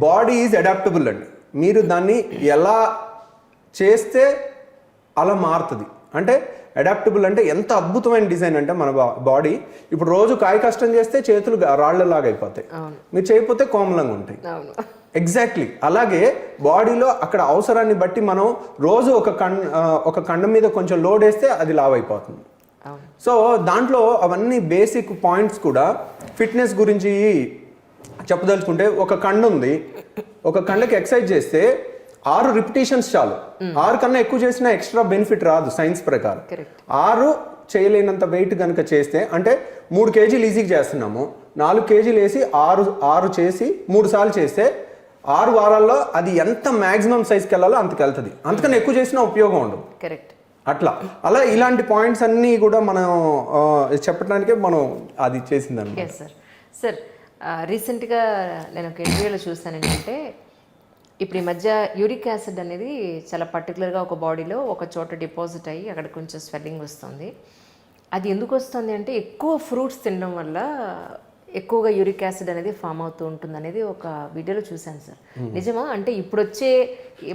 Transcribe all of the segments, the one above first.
Body is adaptable అండి. మీరు దాన్ని ఎలా చేస్తే అలా మారుతుంది. అంటే అడాప్టబుల్ అంటే ఎంత అద్భుతమైన డిజైన్ అంటే మన బాడీ ఇప్పుడు రోజు కాయ కష్టం చేస్తే చేతులు గా- రాళ్ళలాగా అయిపోతాయి. మీరు చేయకపోతే కోమలంగా ఉంటాయి. ఎగ్జాక్ట్లీ అలాగే బాడీలో అక్కడ అవసరాన్ని బట్టి మనం రోజు ఒక ఆ, ఒక కండం మీద కొంచెం లోడ్ వేస్తే అది లావ్ అయిపోతుంది. సో దాంట్లో అవన్నీ బేసిక్ పాయింట్స్ కూడా ఫిట్నెస్ గురించి చెప్పదలుచుకుంటే ఒక కండ ఉంది. ఒక కండకి ఎక్సర్సైజ్ చేస్తే ఆరు రిపిటేషన్స్ చాలు. ఆరు కన్నా ఎక్కువ చేసినా ఎక్స్ట్రా బెనిఫిట్ రాదు సైన్స్ ప్రకారం. ఆరు చేయలేనంత వెయిట్ కనుక చేస్తే అంటే మూడు కేజీలు ఈజీగా చేస్తున్నాము. నాలుగు కేజీలు వేసి ఆరు ఆరు చేసి మూడు సార్లు చేస్తే ఆరు వారాల్లో అది ఎంత మాక్సిమం సైజ్కి వెళ్ళాలో అంతకు వెళ్తుంది. అంతకన్నా ఎక్కువ చేసినా ఉపయోగం ఉండదు. కరెక్ట్ అట్లా. అలా ఇలాంటి పాయింట్స్ అన్నీ కూడా మనం చెప్పడానికే మనం అది చేసిందన్నమాట. ఎస్ సార్ సార్ రీసెంట్గా నేను ఒక ఇంటర్వ్యూలో చూసాను ఏంటంటే ఇప్పుడు ఈ మధ్య యూరిక్ యాసిడ్ అనేది చాలా పర్టికులర్గా ఒక బాడీలో ఒక చోట డిపాజిట్ అయ్యి అక్కడ కొంచెం స్వెల్లింగ్ వస్తుంది. అది ఎందుకు వస్తుంది అంటే ఎక్కువ ఫ్రూట్స్ తినడం వల్ల ఎక్కువగా యూరిక్ యాసిడ్ అనేది ఫామ్ అవుతూ ఉంటుంది అనేది ఒక వీడియోలో చూశాను సార్. నిజమా? అంటే ఇప్పుడు వచ్చే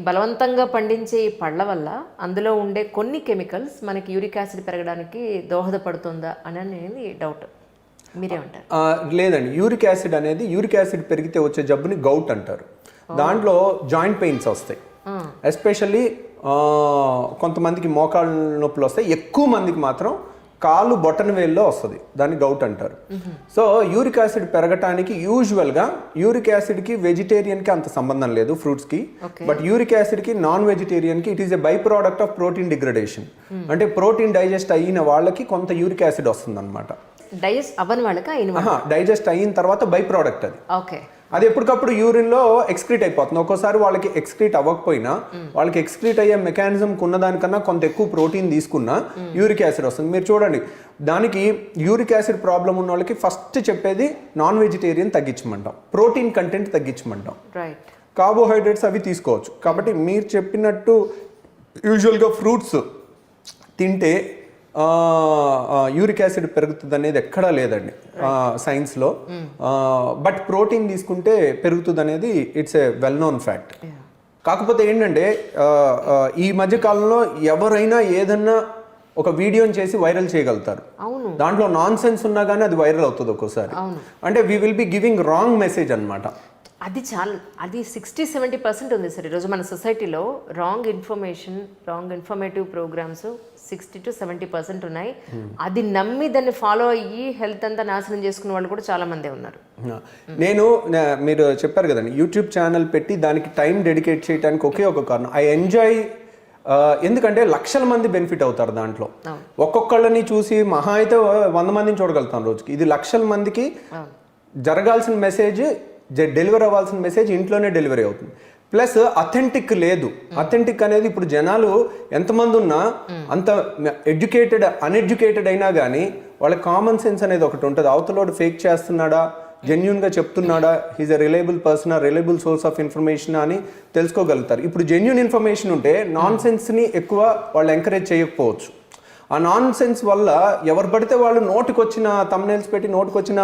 బలవంతంగా పండించే ఈ పళ్ళ వల్ల అందులో ఉండే కొన్ని కెమికల్స్ మనకి యూరిక్ యాసిడ్ పెరగడానికి దోహదపడుతుందా అని అనేది డౌట్ మీరేమంటారు ఆ, లేదండి. యూరిక్ యాసిడ్ అనేది యూరిక్ యాసిడ్ పెరిగితే వచ్చే జబ్బుని గౌట్ అంటారు. దాంట్లో జాయింట్ పెయిన్స్ వస్తాయి. ఎస్పెషల్లీ కొంతమందికి మోకాళ్ళ నొప్పులు వస్తాయి. ఎక్కువ మందికి మాత్రం కాలు బొటన వేల్లో వస్తుంది. దాన్ని గౌట్ అంటారు. సో యూరిక్ యాసిడ్ పెరగటానికి యూజువల్గా యూరిక్ యాసిడ్కి వెజిటేరియన్కి అంత సంబంధం లేదు ఫ్రూట్స్కి. బట్ యూరిక్ యాసిడ్కి non వెజిటేరియన్కి it is a by product of protein degradation. అంటే ప్రోటీన్ డైజెస్ట్ అయిన వాళ్ళకి కొంత యూరిక్ యాసిడ్ వస్తుంది అనమాట డైజెస్ట్ అవ్వని వాళ్ళకి అయిన డైజెస్ట్ అయిన తర్వాత బై ప్రోడక్ట్ అది. ఓకే. అది ఎప్పటికప్పుడు యూరిన్లో ఎక్స్క్రీట్ అయిపోతుంది. ఒక్కోసారి వాళ్ళకి ఎక్స్క్రీట్ అవ్వకపోయినా వాళ్ళకి ఎక్స్క్రీట్ అయ్యే మెకానిజం ఉన్నదానికన్నా కొంత ఎక్కువ ప్రోటీన్ తీసుకున్నా యూరిక్ యాసిడ్ వస్తుంది. మీరు చూడండి దానికి యూరిక్ యాసిడ్ ప్రాబ్లం ఉన్న వాళ్ళకి ఫస్ట్ చెప్పేది నాన్ వెజిటేరియన్ తగ్గించమంటాం. ప్రోటీన్ కంటెంట్ తగ్గించమంటాం. రైట్. కార్బోహైడ్రేట్స్ అవి తీసుకోవచ్చు. కాబట్టి మీరు చెప్పినట్టు యూజువల్గా ఫ్రూట్స్ తింటే యూరిక్ యాసిడ్ పెరుగుతుంది అనేది ఎక్కడా లేదండి. సైన్స్లో. బట్ ప్రోటీన్ తీసుకుంటే పెరుగుతుంది అనేది it's a well known fact. కాకపోతే ఏంటంటే ఈ మధ్య కాలంలో ఎవరైనా ఏదన్నా ఒక వీడియోని చేసి వైరల్ చేయగలుగుతారు. దాంట్లో నాన్ సెన్స్ ఉన్నా కానీ అది వైరల్ అవుతుంది ఒక్కోసారి. అంటే we will be giving wrong message అన్నమాట. అది చాలా. అది సిక్స్టీ సెవెంటీ పర్సెంట్ ఉంది సార్. ఈరోజు మన సొసైటీలో wrong information wrong informative programmes sixty to seventy percent ఉన్నాయి. అది నమ్మి దాన్ని ఫాలో అయ్యి హెల్త్ అంతా నాశనం చేసుకునే వాళ్ళు కూడా చాలా మందే ఉన్నారు. నేను మీరు చెప్పారు కదండి యూట్యూబ్ ఛానల్ పెట్టి దానికి టైం డెడికేట్ చేయడానికి ఒకే ఒక కారణం. ఐ ఎంజాయ్ ఎందుకంటే లక్షల మంది బెనిఫిట్ అవుతారు దాంట్లో. ఒక్కొక్కళ్ళని చూసి మహా అయితే వంద మందిని చూడగలుగుతాం రోజుకి. ఇది లక్షల మందికి జరగాల్సిన మెసేజ్ డెలివరీ అవ్వాల్సిన మెసేజ్ ఇంట్లోనే డెలివరీ అవుతుంది. ప్లస్ అథెంటిక్ లేదు. అథెంటిక్ అనేది ఇప్పుడు జనాలు ఎంతమంది ఉన్నా అంత ఎడ్యుకేటెడ్ అన్ఎడ్యుకేటెడ్ అయినా కానీ వాళ్ళ కామన్ సెన్స్ అనేది ఒకటి ఉంటుంది. అవతలోడు ఫేక్ చేస్తున్నాడా? జెన్యున్గా చెప్తున్నాడా? He's a reliable person reliable source of information అని తెలుసుకోగలుగుతారు. ఇప్పుడు జెన్యున్ ఇన్ఫర్మేషన్ ఉంటే నాన్ సెన్స్ని ఎక్కువ వాళ్ళు ఎంకరేజ్ చేయకపోవచ్చు. ఆ నాన్ సెన్స్ వల్ల ఎవరు పడితే వాళ్ళు నోటికి వచ్చిన తమ్నేల్స్ పెట్టి నోటికి వచ్చిన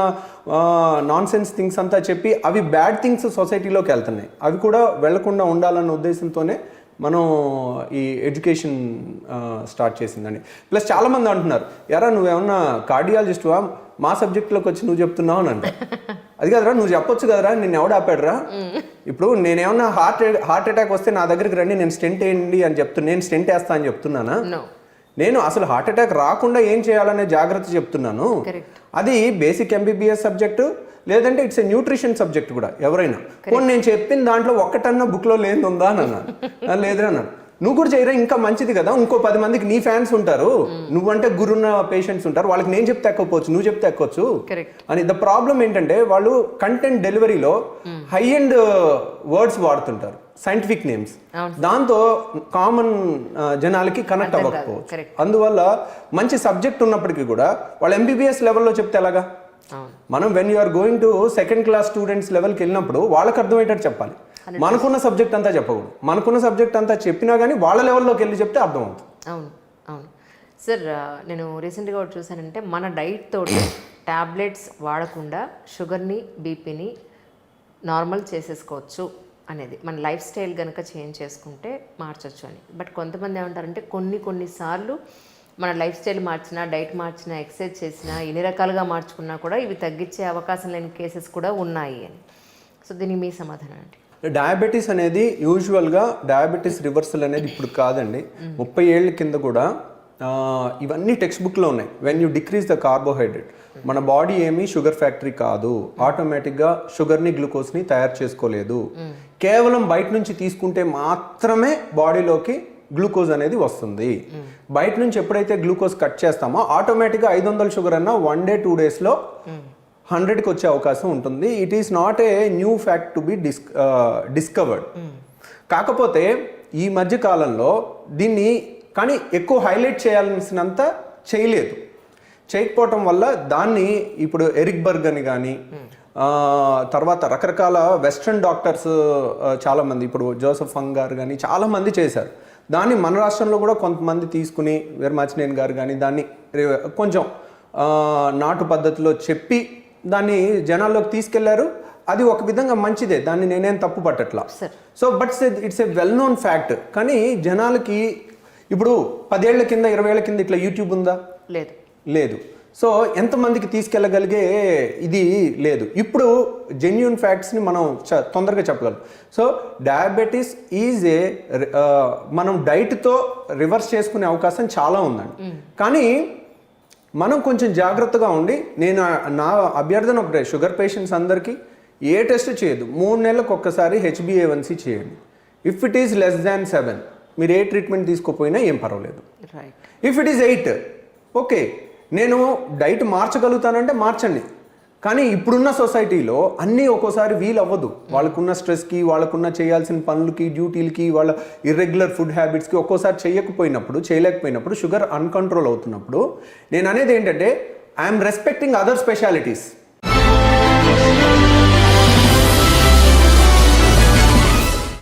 నాన్ సెన్స్ థింగ్స్ అంతా చెప్పి అవి బ్యాడ్ థింగ్స్ సొసైటీలోకి వెళ్తున్నాయి. అవి కూడా వెళ్ళకుండా ఉండాలన్న ఉద్దేశంతోనే మనం ఈ ఎడ్యుకేషన్ స్టార్ట్ చేసిందండి ప్లస్ చాలామంది అంటున్నారు ఎరా నువ్వేమన్నా కార్డియాలజిస్ట్వా మా సబ్జెక్ట్లోకి వచ్చి నువ్వు చెప్తున్నావు అని అది కదరా నువ్వు చెప్పొచ్చు కదరా నిన్ను ఎవడు ఆపాడురా? ఇప్పుడు నేనేమన్నా హార్ట్ హార్ట్ అటాక్ వస్తే నా దగ్గరికి రండి నేను స్టెంట్ వేయండి అని చెప్తున్నా నేను స్టెంట్ వేస్తా అని చెప్తున్నానా? నేను అసలు హార్ట్ అటాక్ రాకుండా ఏం చేయాలనే జాగ్రత్త చెప్తున్నాను. అది బేసిక్ ఎంబీబీఎస్ సబ్జెక్టు లేదంటే ఇట్స్ ఎ న్యూట్రిషన్ సబ్జెక్ట్ కూడా ఎవరైనా. పోనీ నేను చెప్పిన దాంట్లో ఒక్కటన్నా బుక్లో లేని ఉందా అని అన్నాను. "ఆ, లేదురా అన్నాను. నువ్వు కూడా చేయరా ఇంకా మంచిది కదా. ఇంకో పది మందికి నీ ఫ్యాన్స్ ఉంటారు. నువ్వంటే గురున్న పేషెంట్స్ ఉంటారు. వాళ్ళకి నేను చెప్తే ఎక్కపోవచ్చు నువ్వు చెప్తే ఎక్కొచ్చు అని ద ప్రాబ్లం ఏంటంటే వాళ్ళు కంటెంట్ డెలివరీలో హై అండ్ వర్డ్స్ వాడుతుంటారు. సైంటిఫిక్ నేమ్స్ దాంతో కామన్ జనాలకి కనెక్ట్ అవ్వకపోవచ్చు. అందువల్ల మంచి సబ్జెక్ట్ ఉన్నప్పటికీ కూడా వాళ్ళు ఎంబీబీఎస్ లెవెల్లో చెప్తే ఎలాగా? మనం when you are going to second class students లెవెల్కి వెళ్ళినప్పుడు వాళ్ళకి అర్థమయ్యేటట్టు చెప్పాలి. మనకున్న సబ్జెక్ట్ అంతా చెప్పకూడదు. మనకున్న సబ్జెక్ట్ అంతా చెప్పినా కానీ వాళ్ళ లెవెల్లోకి వెళ్ళి చెప్తే అర్థమవుతుంది. అవును అవును. సార్ నేను రీసెంట్గా ఒకటి చూసానంటే మన డైట్ తోటి ట్యాబ్లెట్స్ వాడకుండా షుగర్ని బీపీని నార్మల్ చేసేసుకోవచ్చు అనేది మన లైఫ్ స్టైల్ కనుక చేంజ్ చేసుకుంటే మార్చొచ్చు అని. బట్ కొంతమంది ఏమంటారంటే కొన్ని కొన్నిసార్లు మన లైఫ్ స్టైల్ మార్చినా డైట్ మార్చినా ఎక్సర్సైజ్ చేసినా ఎన్ని రకాలుగా మార్చుకున్నా కూడా ఇవి తగ్గించే అవకాశం లేని కేసెస్ కూడా ఉన్నాయి అని. సో దీనికి మీ సమాధానం ఏంటి డయాబెటీస్ అనేది యూజువల్గా డయాబెటీస్ రివర్సల్ అనేది ఇప్పుడు కాదండి. ముప్పై ఏళ్ళ కింద కూడా ఇవన్నీ టెక్స్ట్ బుక్లో ఉన్నాయి. When you decrease the carbohydrate మన బాడీ ఏమీ షుగర్ ఫ్యాక్టరీ కాదు. ఆటోమేటిక్గా షుగర్ని గ్లూకోజ్ని తయారు చేసుకోలేదు. కేవలం బయట నుంచి తీసుకుంటే మాత్రమే బాడీలోకి గ్లూకోజ్ అనేది వస్తుంది. బయట నుంచి ఎప్పుడైతే గ్లూకోజ్ కట్ చేస్తామో ఆటోమేటిక్గా ఐదు వందల షుగర్ అన్న వన్ డే టూ డేస్లో హండ్రెడ్కి వచ్చే అవకాశం ఉంటుంది. It is not a new fact to be dis discovered కాకపోతే ఈ మధ్య కాలంలో దీన్ని కానీ ఎక్కువ హైలైట్ చేయాల్సినంత చేయలేదు. చేయకపోవటం వల్ల దాన్ని ఇప్పుడు ఎరిక్ బర్గ్ అని కానీ తర్వాత రకరకాల వెస్ట్రన్ డాక్టర్స్ చాలామంది ఇప్పుడు జోసఫ్ ఫంగ్ గారు కానీ చాలామంది చేశారు. దాన్ని మన రాష్ట్రంలో కూడా కొంతమంది తీసుకుని వీరమాచినేని గారు కానీ దాన్ని రి- కొంచెం నాటు పద్ధతిలో చెప్పి దాన్ని జనాల్లోకి తీసుకెళ్ళారు. అది ఒక విధంగా మంచిదే. దాన్ని నేనేం తప్పు పట్టట్లా. So but it's a well known fact కానీ జనాలకి ఇప్పుడు పదేళ్ళ కింద ఇరవై ఏళ్ళ కింద ఇట్లా యూట్యూబ్ ఉందా? లేదు. లేదు. సో ఎంతమందికి తీసుకెళ్ళగలిగే ఇది లేదు. ఇప్పుడు జెన్యున్ ఫ్యాక్ట్స్ని మనం తొందరగా చెప్పగలం. సో డయాబెటీస్ ఈజ్ ఏ మనం డైట్తో రివర్స్ చేసుకునే అవకాశం చాలా ఉందండి. కానీ మనం కొంచెం జాగ్రత్తగా ఉండి నేను నా అభ్యర్థన ఒకటే షుగర్ పేషెంట్స్ అందరికీ ఏ టెస్ట్ చేయొద్దు. మూడు నెలలకు ఒక్కసారి హెచ్బిఏవన్సీ చేయండి. If it is less than seven మీరు ఏ ట్రీట్మెంట్ తీసుకోపోయినా ఏం పర్వాలేదు. If it is eight okay నేను డైట్ మార్చగలుగుతానంటే మార్చండి. కానీ ఇప్పుడున్న సొసైటీలో అన్నీ ఒక్కోసారి వీలు అవ్వదు వాళ్ళకున్న స్ట్రెస్కి వాళ్ళకున్న చేయాల్సిన పనులకి డ్యూటీలకి వాళ్ళ ఇర్రెగ్యులర్ ఫుడ్ హ్యాబిట్స్కి ఒక్కోసారి చేయకపోయినప్పుడు చేయలేకపోయినప్పుడు షుగర్ అన్కంట్రోల్ అవుతున్నప్పుడు నేను అనేది ఏంటంటే ఐఎమ్ రెస్పెక్టింగ్ అదర్ స్పెషాలిటీస్